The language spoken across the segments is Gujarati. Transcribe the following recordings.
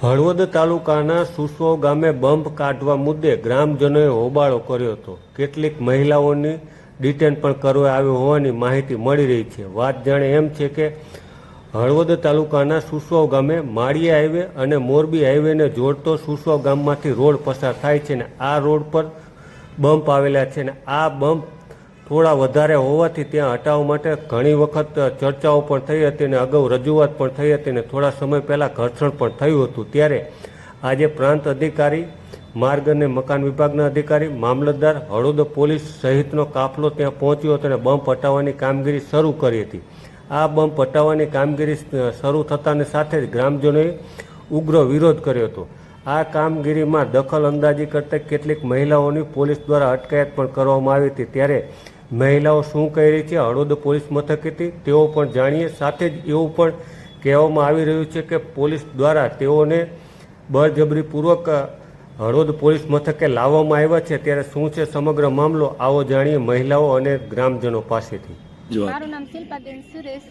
હળવદ તાલુકાના સુસવો ગામે બંબ કાઢવા મુદ્દે ગ્રામજનોએ હોબાળો કર્યો હતો. કેટલીક મહિલાઓની ડિટેન પણ કરવા આવ્યો હોવાની માહિતી મળી રહી છે. વાત જાણે એમ છે કે હળવદ તાલુકાના સુસવાવ ગામે માળીયા હાઈવે અને મોરબી હાઈવેને જોડતો સુસવાવ ગામમાંથી રોડ પસાર થાય છે ને આ રોડ પર બમ્પ આવેલા છે ને આ બમ્પ થોડા વધારે હોવાથી ત્યાં હટાવવા માટે ઘણી વખત ચર્ચાઓ પણ થઈ હતી અને અગાઉ રજૂઆત પણ થઈ હતી અને થોડા સમય પહેલાં ઘર્ષણ પણ થયું હતું. ત્યારે આજે પ્રાંત અધિકારી, માર્ગ અને મકાન વિભાગના અધિકારી, મામલતદાર, હળોદ પોલીસ સહિતનો કાફલો ત્યાં પહોંચ્યો હતો અને બમ્પ હટાવવાની કામગીરી શરૂ કરી હતી. આ બમ્પ હટાવવાની કામગીરી શરૂ થતાની સાથે જ ગ્રામજનોએ ઉગ્ર વિરોધ કર્યો હતો. આ કામગીરીમાં દખલ અંદાજી કરતા કેટલીક મહિલાઓની પોલીસ દ્વારા અટકાયત પણ કરવામાં આવી હતી. ત્યારે મહિલાઓ શું કહી રહી છે? હળવદ પોલીસ મથકેથી તેઓ પણ જાણીએ. સાથે જ એવું પણ કહેવામાં આવી રહ્યું છે કે પોલીસ દ્વારા તેઓને બળજબરીપૂર્વક હળવદ પોલીસ મથકે લાવવામાં આવ્યા છે. ત્યારે શું છે સમગ્ર મામલો? આવો જાણીએ મહિલાઓ અને ગ્રામજનો પાસેથી. મારું નામ શિલ્પાબેન સુરેશ.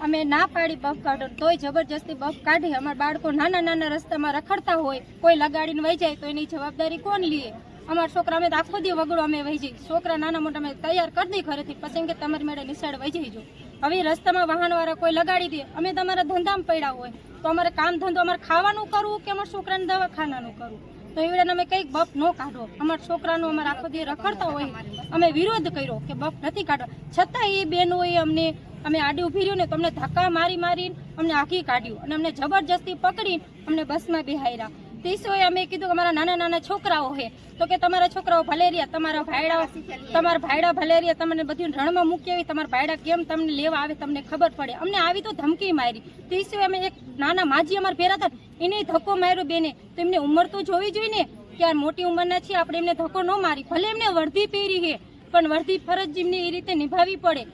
અમે ના પાડી બફ કાઢો. તોય જબરજસ્તી બફ કાઢી. અમારા બાળકો નાના નાના રસ્તામાં રખડતા હોય કોઈ લગાડીને વહી જાય તો એની જવાબદારી કોણ લે? અમારા છોકરા, અમે આખો દી વગડો અમે વહી જઈએ છોકરા નાના મોટા, અમે તૈયાર કરી દઈ ઘરેથી પછી એમ કે તમારી મેળે નિશાળ વહી જઈજો. હવે રસ્તામાં વાહનવાળા કોઈ લગાડી દે, અમે તમારા ધંધામાં પડ્યા હોય. તો અમારે કામ ધંધો, અમારે ખાવાનું કરવું કે અમારા છોકરાને દવાખાનાનું કરવું? તો એવડે અમે કંઈક બફ ન કાઢો. અમારા છોકરાનું અમારે આખો દી રખડતા હોય. અમે વિરોધ કર્યો કે બફ નથી કાઢો છતાં એ બહેનોએ અમને, અમે આડી ઊભી રહ્યું ને તો અમને ધક્કા મારી મારીને અમને આખી કાઢ્યું અને અમને જબરજસ્તી પકડીને અમને બસમાં બેહાર્યા ત્રીસોએ અમે કીધું કે અમારા નાના નાના છોકરાઓ છે. તો કે તમારા છોકરાઓ ભલેરિયા, તમારા ભાયડા, તમારા ભાઈડા ભલેરિયા તમને બધું રણમાં મૂકી આવી, તમારા ભાઈડા કેમ તમને લેવા આવે તમને ખબર પડે. અમને આવી તો ધમકી મારી. ત્રીસોએ અમે એક નાના માજી અમારા ભેરા હતા એને ધક્કો માર્યો બેને. તો એમને ઉંમર તો જોવી જોઈએ ને, કે મોટી ઉંમરના છીએ, આપણે એમને ધક્કો ન મારી. ભલે એમને વર્ધી પહેરી છે, પણ વર્ધી ફરજ એમને એ રીતે નિભાવવી પડે.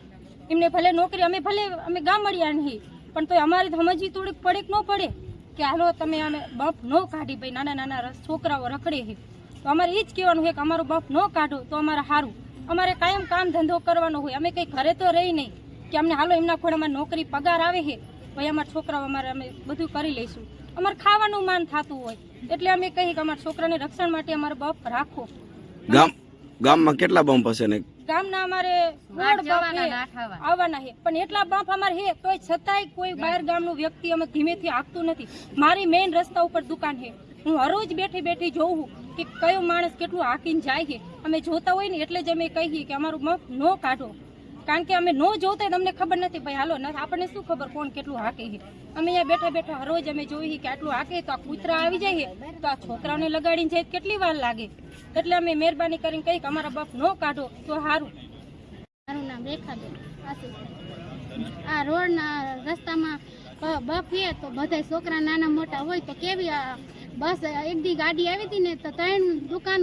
એમને ભલે નોકરી, અમે ભલે અમે ગામડિયા નહીં, પણ તો અમારે સમજવી થોડીક પડે કે ન પડે? કે હાલો તમે અમે બફ ન કાઢી ભાઈ, નાના નાના છોકરાઓ રખડે છે. તો અમારે એ જ કહેવાનું છે કે અમારું બફ ન કાઢો તો અમારે સારું અમારે કાયમ કામ ધંધો કરવાનો હોય. અમે કંઈ ઘરે તો રહી નહીં. કે અમને હાલો એમના ખોડામાં નોકરી પગાર આવે છે, ભાઈ અમારા છોકરાઓ અમારે અમે બધું કરી લઈશું. અમારે ખાવાનું માન થતું હોય. એટલે અમે કહીએ કે અમારા છોકરાને રક્ષણ માટે અમારે બફ રાખો. ગામ ગામમાં કેટલા બમ્પ હશે ને? ગામના અમારે રોડ બફ આવવાના છે. પણ એટલા બાપ અમારે હે તોય છતાંય કોઈ બહાર ગામનું વ્યક્તિ અમે ધીમેથી આપતું નથી. મારી મેઇન રસ્તા ઉપર દુકાન છે. હું હરોજ બેઠી બેઠી જોઉં કે કયો માણસ કેટલું હાકીને જાય છે. અમે જોતા હોય ને એટલે જ અમે કહીએ કે અમારું મફ ન કાઢો. કારણ કે અમે ન જોતા તમને ખબર નથી. ભાઈ, હાલો આપણને શું ખબર કોણ કેટલું હાકે છે? અમે અહીંયા બેઠા બેઠા હરોજ અમે જોઈએ કે આટલું હાકે તો આ કૂતરા આવી જાય તો આ છોકરાઓને લગાડીને જાય કેટલી વાર લાગે? એટલે અમે મહેરબાની કરીને કહીએ કે અમારા બાપ ન કાઢો, તો સારું મારું નામ રેખાબેન આશીષ આ રોડના રસ્તામાં બ- બફ છે, તો બધા છોકરા નાના મોટા હોય તો કેવી બસ એક દી ગાડી આવી હતી ને તો ત્રણ દુકાન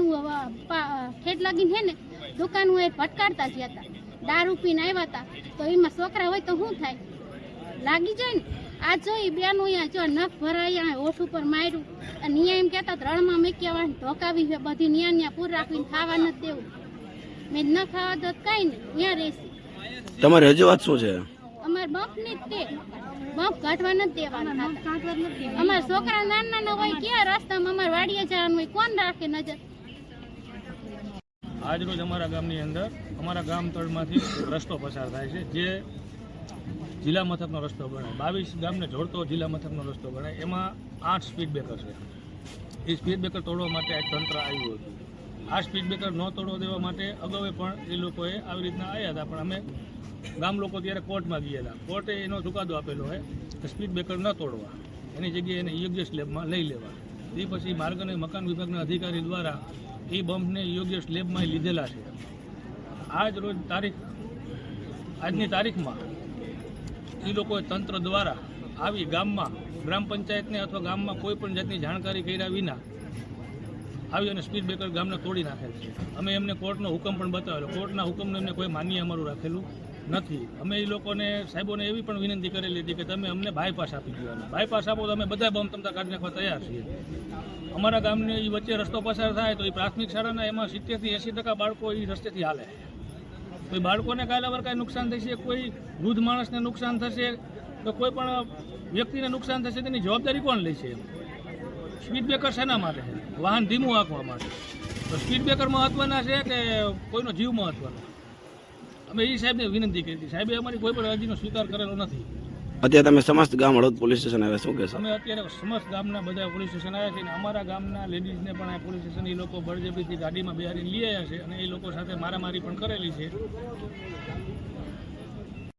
ખેડ લાગીને છે ને, દુકાન એ ભટકાડતા જ હતા. દારૂ પીને આવ્યા હતા. તો એમાં છોકરા હોય તો શું થાય? લાગી જાય ને. આ જોઈ બેનું અહીંયા જો નખ ભરાય ઓઠ ઉપર માર્યું. અને અહીંયા એમ કહેતા રણમાં મૂક્યા હોય ધોકાવી છે બધી ન્યા ન્યા પૂર રાખીને ખાવા નથી દેવું. મેં ન ખાવા દો કઈ નહીં ત્યાં રહેશે. તમારી રજૂઆત શું છે? અમારે બફની જ તે. બફ કાઢવા નથી દેવાના. અમારા છોકરા નાના નાના હોય ક્યાં રસ્તામાં અમારે વાડીએ જવાનું હોય કોણ રાખે નજર? આજરોજ અમારા ગામની અંદર, અમારા ગામ તળમાંથી રસ્તો પસાર થાય છે, જે જિલ્લા મથકનો રસ્તો ગણાય બાવીસ ગામને જોડતો જિલ્લા મથકનો રસ્તો ગણાય એમાં આઠ સ્પીડ બ્રેકર છે. એ સ્પીડ બ્રેકર તોડવા માટે આ તંત્ર આવ્યું હતું. આ સ્પીડ બ્રેકર ન તોડવા દેવા માટે અગાઉ પણ એ લોકોએ આવી રીતના આવ્યા હતા, પણ અમે ગામ લોકો ત્યારે કોર્ટમાં ગયા હતા. કોર્ટે એનો ચુકાદો આપેલો હોય કે સ્પીડ બ્રેકર ન તોડવા. એની જગ્યાએ એને યોગ્ય સ્લેબમાં લઈ લેવા. એ પછી માર્ગ અને મકાન વિભાગના અધિકારી દ્વારા એ બમ્પને યોગ્ય સ્લેબમાં લીધેલા છે. આજ રોજ તારીખ, આજની તારીખમાં એ લોકોએ તંત્ર દ્વારા આવી ગામમાં, ગ્રામ પંચાયતને અથવા ગામમાં કોઈ પણ જાતની જાણકારી કર્યા વિના આવી અને સ્પીડ બ્રેકર ગામને તોડી નાખેલ છે. અમે એમને કોર્ટનો હુકમ પણ બતાવેલો. કોર્ટના હુકમને એમને કોઈ માન્ય અમારું રાખેલું નથી. અમે એ લોકોને, સાહેબોને એવી પણ વિનંતી કરેલી હતી કે તમે અમને બાયપાસ આપી દો બાયપાસ આપો તો અમે બધા બમ તમતા કાઢી નાખવા તૈયાર છીએ. અમારા ગામને એ વચ્ચે રસ્તો પસાર થાય તો એ પ્રાથમિક શાળાના એમાં સિત્તેરથી એંસી ટકા બાળકો એ રસ્તેથી હાલે. કોઈ બાળકોને કાયલા વર કાંઈ નુકસાન થશે, કોઈ વૃદ્ધ માણસને નુકસાન થશે, તો કોઈ પણ વ્યક્તિને નુકસાન થશે, તેની જવાબદારી કોણ લેશે સ્પીડ બ્રેકર શેના માટે? વાહન ધીમું આંકવા માટે. તો સ્પીડ બ્રેકર મહત્વના છે કે કોઈનો જીવ મહત્વનો? અમે એ સાહેબને વિનંતી કરી હતી. સાહેબે અમારી કોઈ પણ અરજીનો સ્વીકાર કરેલો નથી. અત્યારે તમે સમસ્ત ગામ હળવદ પોલીસ સ્ટેશન આવ્યા શું કહેશો? અમે અત્યારે સમસ્ત ગામના બધા પોલીસ સ્ટેશન આવ્યા છે અને અમારા ગામના લેડીઝને પણ આ પોલીસ સ્ટેશન એ લોકો બળજબરીથી ગાડીમાં બિહારીને લઈ આવ્યા છે અને એ લોકો સાથે મારામારી પણ કરેલી છે.